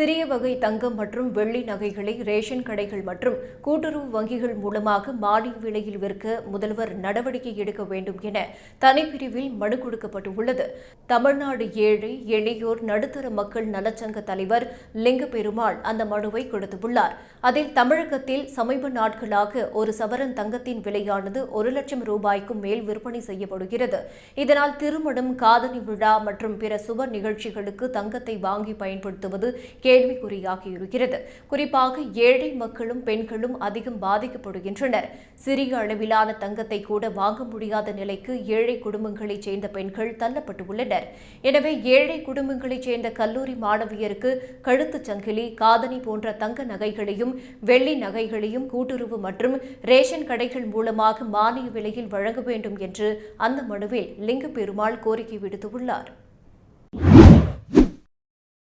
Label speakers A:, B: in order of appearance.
A: சிறிய வகை தங்கம் மற்றும் வெள்ளி நகைகளை ரேஷன் கடைகள் மற்றும் கூட்டுறவு வங்கிகள் மூலமாக மானிய விலையில் விற்க முதல்வர் நடவடிக்கை எடுக்க வேண்டும் என தனிப்பிரிவில் மனு கொடுக்கப்பட்டுள்ளது. தமிழ்நாடு ஏழை எளியோர் நடுத்தர மக்கள் நலச்சங்க தலைவர் லிங்க பெருமாள் அந்த மனுவை கொடுத்துள்ளார். அதில் தமிழகத்தில் சமீப நாட்களாக ஒரு சவரன் தங்கத்தின் விலையானது ஒரு லட்சம் ரூபாய்க்கும் மேல் விற்பனை செய்யப்படுகிறது. இதனால் திருமணம் காதணி விழா மற்றும் பிற சுப நிகழ்ச்சிகளுக்கு தங்கத்தை வாங்கி பயன்படுத்துவது கேள்விக்குறியாகியிருக்கிறது. குறிப்பாக ஏழை மக்களும் பெண்களும் அதிகம் பாதிக்கப்படுகின்றனர். சிறிய அளவிலான தங்கத்தை கூட வாங்க முடியாத நிலைக்கு ஏழை குடும்பங்களைச் சேர்ந்த பெண்கள் தள்ளப்பட்டுள்ளனர். எனவே ஏழை குடும்பங்களைச் சேர்ந்த கல்லூரி மாணவியருக்கு கழுத்துச் சங்கிலி காதணி போன்ற தங்க நகைகளையும் வெள்ளி நகைகளையும் கூட்டுறவு மற்றும் ரேஷன் கடைகள் மூலமாக மானிய விலையில் வழங்க வேண்டும் என்று அந்த மனுவில் லிங்க பெருமாள் கோரிக்கை விடுத்துள்ளார்.